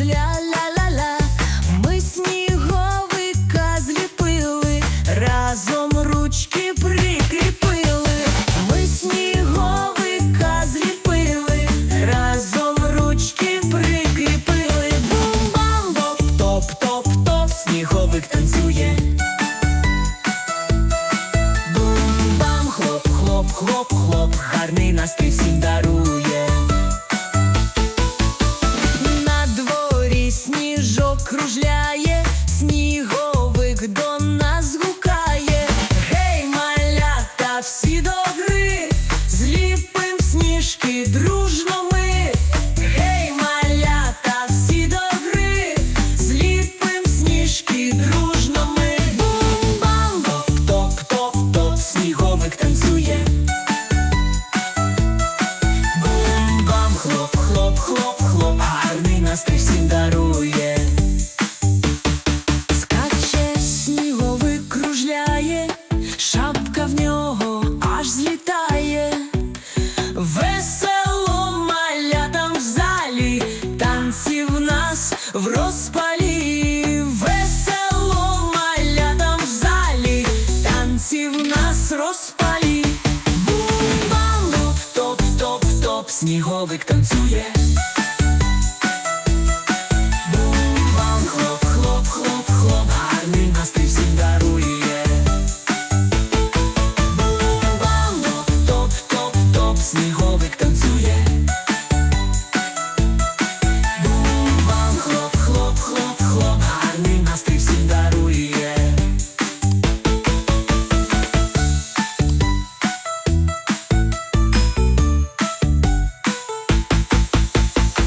ляляля, ми сніговика зліпили, разом ручки прикріпили, ми сніговика зліпили, разом ручки прикріпили, бум-бам, топ, топ, топ, топ, танцює. Бум-бам, хлоп, хлоп, хлоп, хлоп, гарний настрій всім дає Дружно в розпалі, весело малятам в залі, танці в нас розпалі, бумбалу, топ, топ, топ, сніговик танцює.